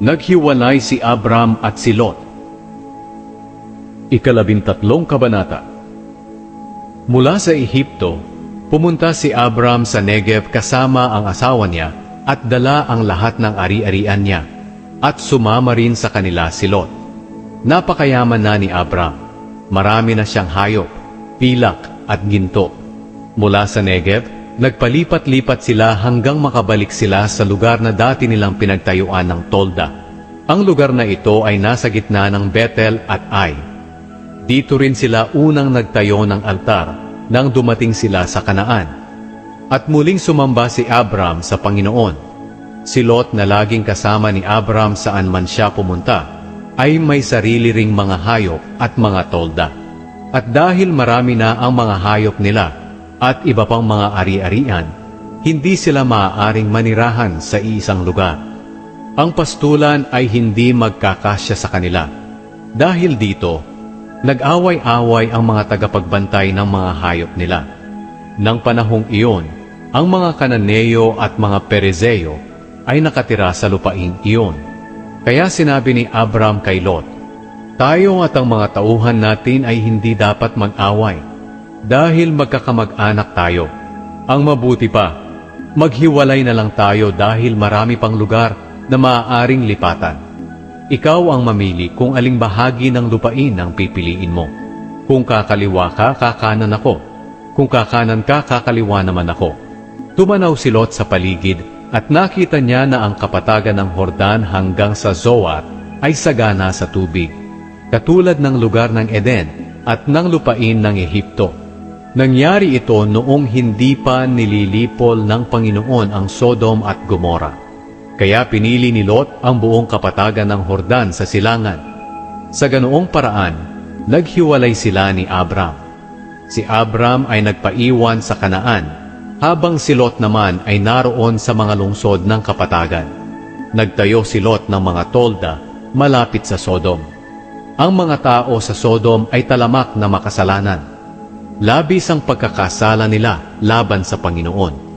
Naghiwalay si Abram at si Lot. Ikalabintatlong kabanata Mula sa Ehipto, pumunta si Abram sa Negev kasama ang asawa niya at dala ang lahat ng ari-arian niya at sumama rin sa kanila si Lot. Napakayaman na ni Abram. Marami na siyang hayop, pilak at ginto. Mula sa Negev, nagpalipat-lipat sila hanggang makabalik sila sa lugar na dati nilang pinagtayuan ng Tolda. Ang lugar na ito ay nasa gitna ng Bethel at Ai. Dito rin sila unang nagtayo ng altar nang dumating sila sa Kanaan. At muling sumamba si Abram sa Panginoon. Si Lot na laging kasama ni Abram saan man siya pumunta, ay may sarili ring mga hayop at mga tolda. At dahil marami na ang mga hayop nila at iba pang mga ari-arian, hindi sila maaaring manirahan sa isang lugar. Ang pastulan ay hindi magkakasya sa kanila. Dahil dito, nag-away-away ang mga tagapagbantay ng mga hayop nila. Nang panahong iyon, ang mga Kananeo at mga Perezeo ay nakatira sa lupaing iyon. Kaya sinabi ni Abram kay Lot, Tayo at ang mga tauhan natin ay hindi dapat mag-away dahil magkakamag-anak tayo. Ang mabuti pa, maghiwalay na lang tayo dahil marami pang lugar na maaaring lipatan. Ikaw ang mamili kung aling bahagi ng lupain ang pipiliin mo. Kung kakaliwa ka, kakanan ako. Kung kakanan ka, kakaliwa naman ako. Tumanaw si Lot sa paligid at nakita niya na ang kapatagan ng Hordan hanggang sa Zoar ay sagana sa tubig, katulad ng lugar ng Eden at ng lupain ng Ehipto. Nangyari ito noong hindi pa nililipol ng Panginoon ang Sodom at Gomora. Kaya pinili ni Lot ang buong kapatagan ng Hordan sa silangan. Sa ganoong paraan, naghiwalay sila ni Abram. Si Abram ay nagpaiwan sa Kanaan, habang si Lot naman ay naroon sa mga lungsod ng kapatagan. Nagtayo si Lot ng mga tolda malapit sa Sodom. Ang mga tao sa Sodom ay talamak na makasalanan. Labis ang pagkakasala nila laban sa Panginoon.